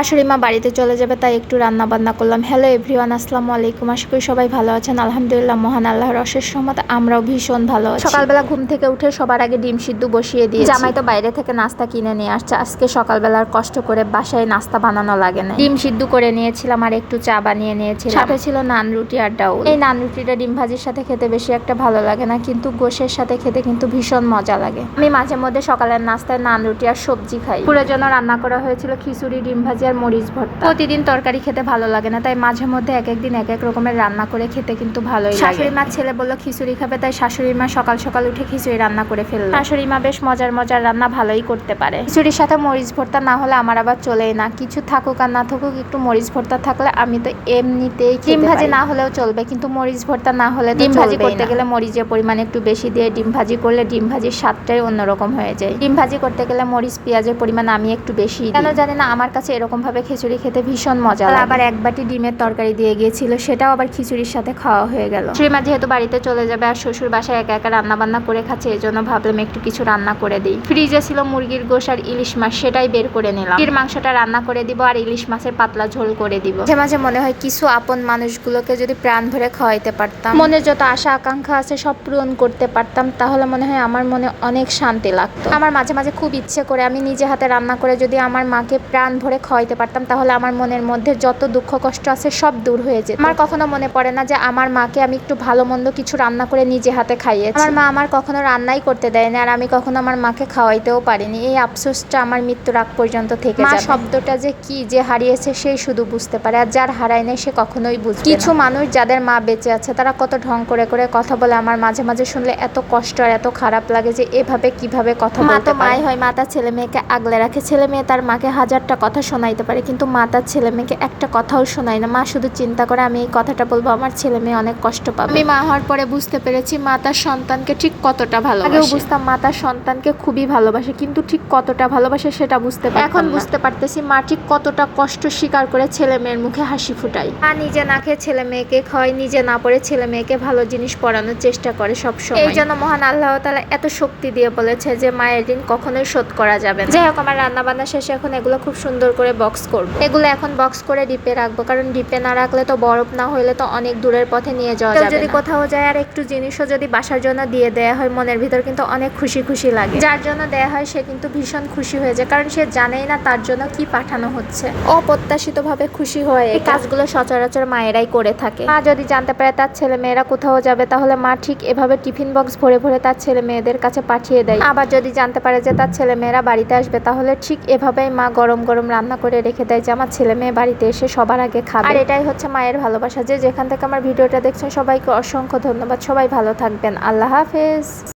শাশুড়ি মা বাড়িতে চলে যাবে তাই একটু রান্না বান্না করলাম। হ্যালো এভরিওয়ান আসসালামু আলাইকুম। আশা করি সবাই ভালো আছেন। আলহামদুলিল্লাহ মহান আল্লাহর অশেষ রহমত। আমরাও ভীষণ ভালো আছি। সকালবেলা ঘুম থেকে উঠে সবার আগে ডিম সিদ্ধ বসিয়ে দিয়ে জামাই তো বাইরে থেকে নাস্তা কিনে নিয়ে আসছে। আজকে সকালবেলার কষ্ট করে বাসায় নাস্তা বানানো লাগে না ডিম সিদ্ধ করে নিয়েছিলাম আর একটু চা বানিয়ে নিয়েছিলাম। সাথে ছিল নান রুটি আর ডাউল। এই নান রুটিটা ডিম ভাজির সাথে খেতে বেশি একটা ভালো লাগে না কিন্তু গোশের সাথে খেতে কিন্তু ভীষণ মজা লাগে। আমি মাঝে মধ্যে সকালের নাস্তায় নান রুটি আর সবজি খাই। পুরো জন্য রান্না করা হয়েছিল খিচুড়ি ডিম ভাজি আর মরিচ ভর্তা। প্রতিদিন তরকারি খেতে ভালো লাগে না তাই মাঝে মধ্যে এক একদিন এক এক রকমের রান্না করে খেতে কিন্তু ভালোই লাগে। শাশুড়ি মা ছেলে বলল খিচুড়ি খাবে তাই শাশুড়ি মা সকাল সকাল উঠে খিচুড়ি রান্না করে ফেলল। শাশুড়ি মা বেশ মজার মজার রান্না ভালোই করতে পারে। খিচুড়ির সাথে মরিচ ভর্তা না হলে আমার আবার চলেই না। কিছু থাকুক আর না থাকুক একটু মরিচ ভর্তা থাকলে আমি তো এমনিতেই ডিম ভাজি না হলেও চলবে কিন্তু মরিচ ভর্তা না হলে ডিম ভাজি করতে গেলে মরিচের পরিমাণ একটু বেশি দিয়ে ডিম ভাজি করলে ডিম ভাজির স্বাদটাই অন্যরকম হয়ে যায়। ডিম ভাজি করতে গেলে মরিচ পেঁয়াজের পরিমাণ আমি একটু বেশি কেন জানি না আমার কাছে এরকম ভাবে খিচুড়ি খেতে ভীষণ মজা লাগে। আবার এক বাটি ডিমের তরকারি দিয়ে গিয়েছিল সেটাও আবার খিচুড়ির সাথে খাওয়া হয়ে গেল। শ্রীমা যেহেতু বাড়িতে চলে যাবে আর শ্বশুর বাসায় একা একা রান্না বান্না করে খাচ্ছে এই জন্য ভাবলাম একটু কিছু রান্না করে দিই। ফ্রিজে ছিল মুরগির গোশ আর ইলিশ মাছ সেটাই বের করে নিলাম। মুরগির মাংসটা রান্না করে দিব আর ইলিশ মাছের পাতলা ঝোল করে দিব। মাঝে মাঝে মনে হয় কিছু আপন মানুষগুলোকে যদি প্রাণ ভরে খাওয়াইতে পারতাম। মনে যত আশা আকাঙ্ক্ষা আছে সব পূরণ করতে পারতাম তাহলে মনে হয় আমার মনে অনেক শান্তি লাগতো। আমার মাঝে মাঝে খুব ইচ্ছে করে আমি নিজে হাতে রান্না করে যদি আমার মাকে প্রাণ ভরে খাওয়াইতে পারতাম তাহলে আমার মনের মধ্যে যত দুঃখ কষ্ট আছে সব দূর হয়ে যেত। আমার কখনো মনে পড়ে না যে আমার মাকে আমি একটু ভালো মন্দ কিছু রান্না করে নিজে হাতে খাইয়েছি। আমার মা আমার কখনো রান্নাই করতে দেয়নি আর আমি কখনো আমার মাকে খাওয়াইতেও পারিনি। এই আফসোসটা আমার মৃত্যুর আগ পর্যন্ত থেকে মা শব্দটা যে কি যে হারিয়েছে সেই শুধু বুঝতে পারে আর যার হারায় নেই সে কখনোই বুঝবে কিছু মানুষ যাদের মা বেঁচে আছে তারা কত ঢং করে করে কথা বলে আমার মাঝে মাঝে শুনলে এত কষ্ট আর এত খারাপ লাগে যে এভাবে কীভাবে কথা মা তো মাই হয় মা তার ছেলে মেয়েকে আগলে রাখে। ছেলে মেয়ে তার মাকে হাজারটা কথা শোনাইতে পারে কিন্তু মা তার ছেলে মেয়েকে একটা কথাও শোনায় না। মা শুধু চিন্তা করে আমি এই কথাটা বলব আমার ছেলে মেয়ে অনেক কষ্ট পাবে। আমি মা হওয়ার পরে বুঝতে পেরেছি মা তার সন্তানকে ঠিক কতটা ভালো আগেও বুঝতাম মা তার সন্তানকে খুবই ভালোবাসে কিন্তু ঠিক কতটা ভালোবাসে সেটা বুঝতে এখন বুঝতে পারতেছি মা ঠিক কতটা কষ্ট স্বীকার করে ছেলে মেয়ের মুখে হাসি ফুটাই মা নিজে না খেয়ে ছেলে মেয়েকে খাওয়ায় নিজে না পড়ে ছেলে মেয়েকে ভালো জিনিস পড়ানোর চেষ্টা করে সব সময় এই জন্য মহান আল্লাহ তাআলা এত শক্তি দিয়ে বলেছে যে মায়ের ঋণ কখনোই শোধ করা যাবে যাই হোক আমার রান্না বান্না শেষে এখন এগুলো খুব সুন্দর করে বক্স করব। এগুলো এখন বক্স করে ডিপে রাখব কারণ ডিপে না রাখলে তো বরফ না হইলে তো অনেক দূরের পথে নিয়ে যাওয়া যাবে যদি কোথাও যায় আর একটু জিনিসও যদি বাসার জন্য দিয়ে দেয়া হয় মনের ভিতর কিন্তু অনেক খুশি খুশি লাগে। যার জন্য দেয়া হয় সে কিন্তু ভীষণ খুশি হয়ে যায় কারণ সে জানেই না তার জন্য কি পাঠানো হচ্ছে। অপ্রত্যাশিত ভাবে খুশি হয়ে এই কাজগুলো সচরাচর মায়েরাই করে থাকে। মা যদি জানতে পারে তার ছেলে মেয়েরা কোথাও যাবে তাহলে মা ঠিক এভাবে টিফিন বক্স ভরে ভরে তার ছেলে মেয়েদের কাছে পাঠিয়ে দেয়। আবার যদি জানতে পারে যে তার ছেলে মেয়েরা বাড়িতে আসবে তাহলে ঠিক এভাবেই মা গরম গরম রান্না করে রেখে দেয় যে আমার ছেলে মেয়ে বাড়িতে এসে সবার আগে খাবে। আর এটাই হচ্ছে মায়ের ভালোবাসা। যে যেখান থেকে আমার ভিডিওটা দেখছেন, সবাইকে অসংখ্য ধন্যবাদ। সবাই ভালো থাকবেন। আল্লাহ হাফেজ।